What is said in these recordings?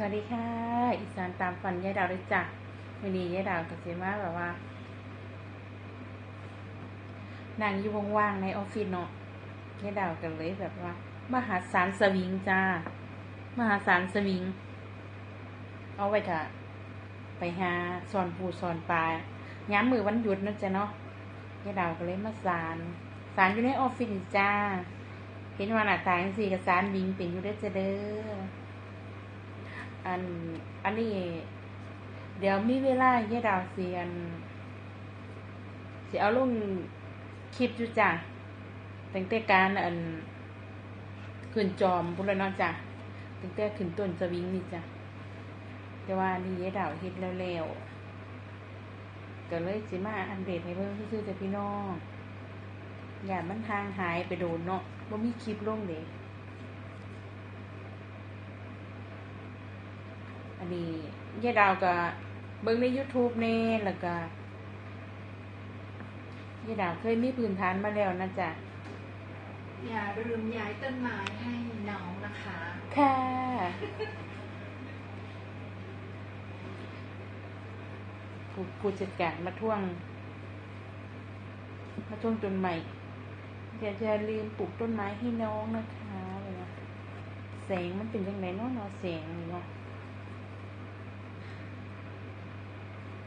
สวัสดีค่ะ อีสานตามฝันยายดาวเลยจ้ะวันนี้ยายดาวกับเซมาแบบว่านั่งอยู่ว่างๆในออฟฟิศเนาะยายดาวกันเลยแบบว่า มหาสารสวิงจ้า มหาสารสวิง เอาไว้ค่ะไปหาสอนปูสอนปลาย้ำมือวันหยุดนั่นจ้ะเนาะยายดาวก็เลยมาสารสารอยู่ในออฟฟิศจ้า เห็นว่าหน้าตาจังซี่กับสารวิงเป็นอยู่ได้จะเด้อ อัน อันนี้ เดี๋ยวมีเวลาเยายดาวเสียนสิเอาลุงคลิปอยู่จ้ะตั้งแต่การอันขึ้นจอมพุ่นล้วเนาะจ้ะตั้งแต่ขึ้นต้นสวิงนี่จ้ะแต่ว่านี่เยายดาวเฮ็ดแล้วๆก็เลยสิมาอันเดตให้เบิ่งซื่อๆจ้ะพี่น้องอย่ามันทางหายไปโดนเนาะบ่มีคลิปลงเด้ นนี้ยายดาวก็เบิ่งใน YouTube แน่แล้วก็ยายดาวเคยมีพื้นฐานมาแล้วนะจ๊ะอย่าลืมย้ายต้นไม้ให้น้องนะคะ ค่ะ ผู้ผู้จัดการมาท่วง มาท่วงต้นใหม่อย่าอย่าลืมปลูกต้นไม้ให้น้องนะคะเลยนะแสงมันเป็นยังไงเนาะเนาะแสงนี่เนาะ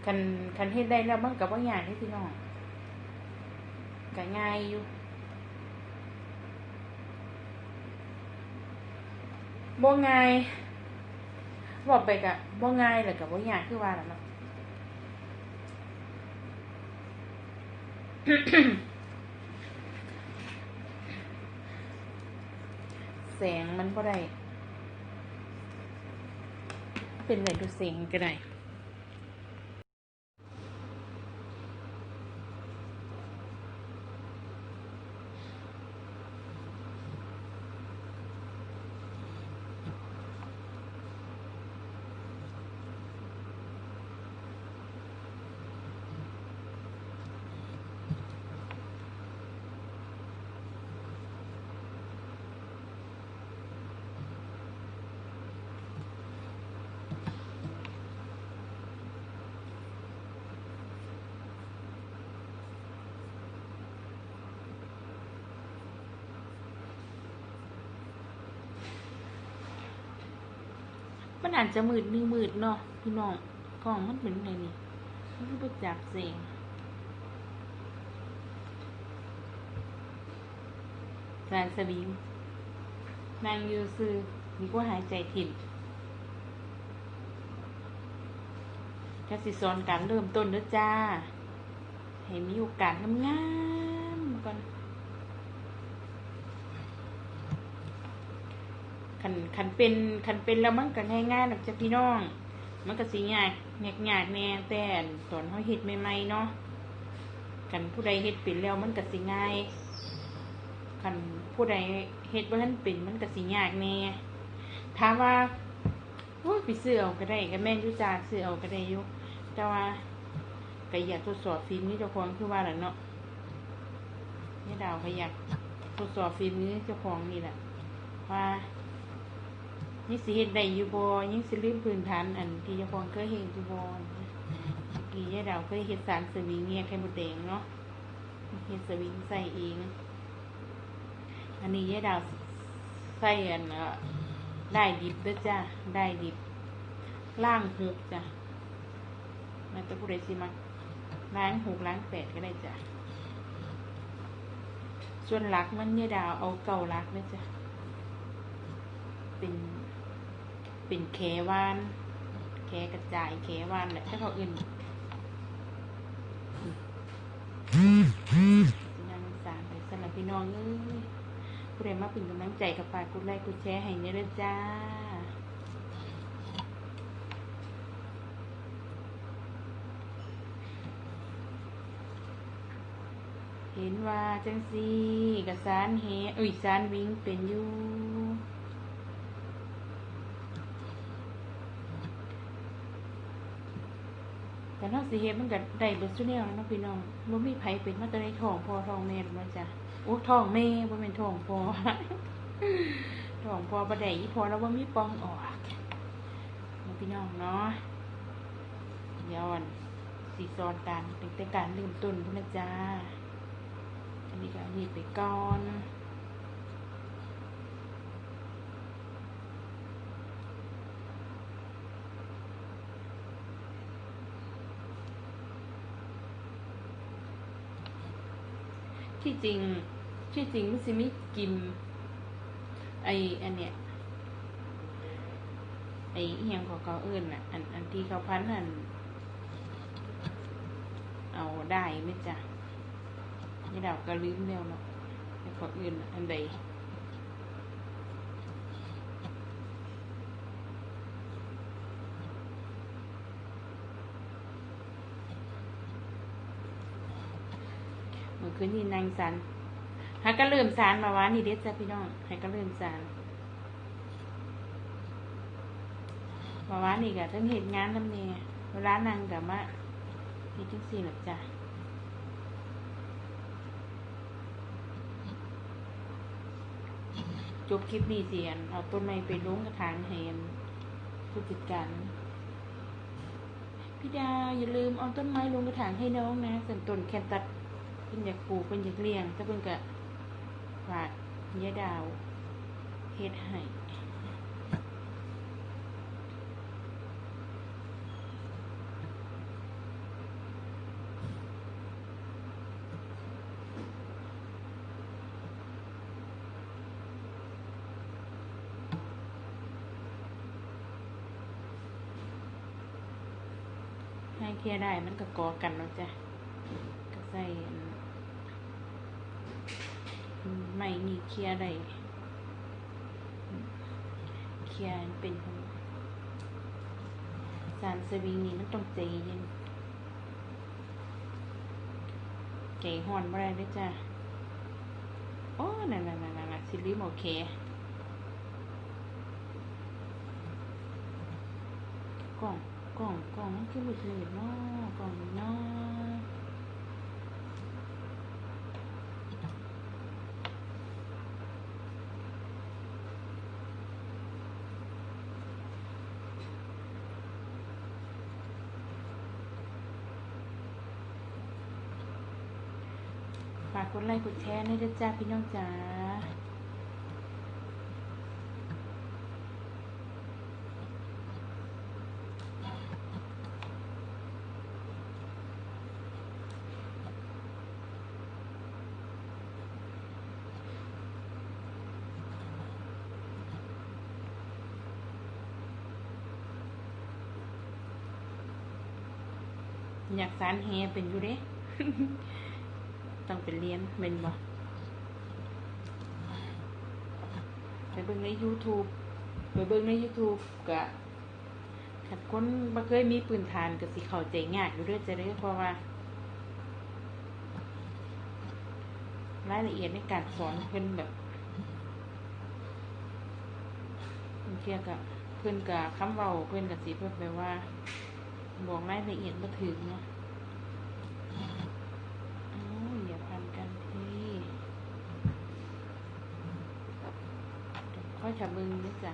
คันคันเฮ็ดได้แล้วมันก็บ่ยากที่พี่น้องก็ง่ายอยู่บ่ง่ายบอกไปก็บ่ง่ายแล้วก็บ่ยากคือว่าล่ะเนาะแสงมันบ่ได้ เป็นไรดูแสงก็ได้ มันอาจจะมืดนึงมืดเนาะพี่น้องกล้องมันเป็นไงนี่มันก็จับเสียงแรงสวิงนางยูซือนี่ก็หายใจถิ่นกสิสอนการเริ่มต้นเด้อจ้า ให้มีโอกาสงามๆก่อน ขันขันเป็นขันเป็นแล้วมันก็ง่ายๆหรอกจ้ะพี่น้อง มันก็สิยากยากยากแน่แต่ตอนเขาเฮ็ดใหม่ๆเนาะขันผู้ใดเฮ็ดเป็นแล้วมันก็สิง่ายขันผู้ใดเฮ็ดบ่าทันเป็นมันก็สิยากแน่ถามว่าโอ้ยไปซื้อเอาก็ได้ก็แม่นอยู่จ้าซื้อเอาก็ได้ยู่แต่ว่าก็อยากทดสอบฝีมือเจ้าของคือว่าล่ะเนาะนี่ดาวก็อยากทดสอบฝีมือเจ้าของนี่แหละว่า ยังสิเฮ็ดได้อยู่บ่ยังสิลืมพื้นฐานอันที่เจ้าของเคยเฮ็ดอยู่บ่เมื่อกี้ยายดาวเคยเฮ็ดสารสวิงเงียไข่มดแดงเนาะเฮ็ดสวิงใส่เอง อันนี้ยายดาวใส่อันเอ่อได้ดิบด้อจ้าได้ดิบล่างหกจ้ะมันจะผู้ใดสิมาล้างหกล้างแปดก็ได้จ้ะส่วนหลักมันยายดาวเอาเก่าหลักเด้อจ้ะเป็น เป็นแขวานแขกระจายแขวานแหละถ้าเขาอื่นนางสารไปสำหรับพี่น้องเอ้ยผู้ใดมาเป็นกำลังใจกับฝากกดไลค์กดแชร์ให้เนี่ยเด้อจ้าเห็นว่าจังซีกับสารเฮเอ้ยสารวิงเป็นอยู่ แต่นอกสิเฮ็ดมันก็ได้เบิดซุแนวเนาะพี่น้องบ่มีไผเป็นมาแต่ในท้องพอท้องแม่หรอกว่าจ้ะโอ้ท้องแม่บ่แม่นท้องพอท้องพอบ่ได้อีพอแล้วบ่มีปองออกน้องพี่น้องเนาะย้อนสีซอนการตั้งแต่การเริ่มต้นพุ่นนะจ้าอันนี้ก็อันนี้ไปก่อน ที่จริง ที่จริงมันสิมีกิม ไออันเนี้ยไอเฮียงของเขาเอิญน่ะ อันอันที่เขาพันอันเอาได้ไหมจ๊ะนี่ดาวก็ลืมแล้วเนาะแต่เขาอื่นอันใดเมื่อ คืนนี่นางสันหาก็เริ่มสารมาวานี่เด็ดจ้ะพี่น้องให้ก็เริ่มสารมาวานี่ก็ทั้งเหตุงานทำเนี่ยเวลานางกับมาเฮ็ดจังซี่หรอกจ้ะจบคลิปนี้เสียนเอาต้นไม้ไปลงกระถางแหนผู้จัดการพี่ดาอย่าลืมเอาต้นไม้ลงกระถางให้น้องนะสันต้นแคนตัด เป็นอยากปลูกเป็นอยากเลี้ยงถ้าเพิ่นก็ฝากยายดาวเฮ็ดให้ให้เคลียได้มันก็กอกันแล้วจ้ะก็ใส่อันไม่นี่เคลียร์ได้เคลียร์เป็นสารสวิงนี่มันต้องใจเย็นใจห่อนบ่ได้เด้อจ้ะโอ้นั่นนั่นนั่นซิลิมโอเคกล่องกล่องกล่องมันคือหลุดเลยเนาะกล่องเนาะากกดไลค์กดแชร์ด้วยนะจ้าพี่น้องจ๋าอยากสารแฮเป็นอยู่เด้ ต้องเป็นเรียนเป็นบ่ไปเบิ่งใน YouTube ไปเบิ่งใน YouTube ก็ขัดคนบ่เคยมีปืนฐานก็สิเข้าใจยากอยู่เด้อจะได้อเพราะว่า รายละเอียดในการสอนเพิ่นแบบเทียก็เพิ่นก็คำเว้าเพิ่นก็สิเพิ่นแบบว่า บอกรายละเอียดมาถึงเนาะโอ้ยอย่าพันกันทีเดี๋ยวค่อย จะมึงนี่จ้ะ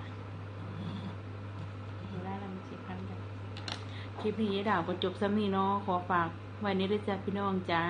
เวลาเรามีสิพันจ้ะคลิปนี้ดาวก็จบซะมี่เนาะขอฝากไว้นี้ด้วยจ้าพี่น้องจ้า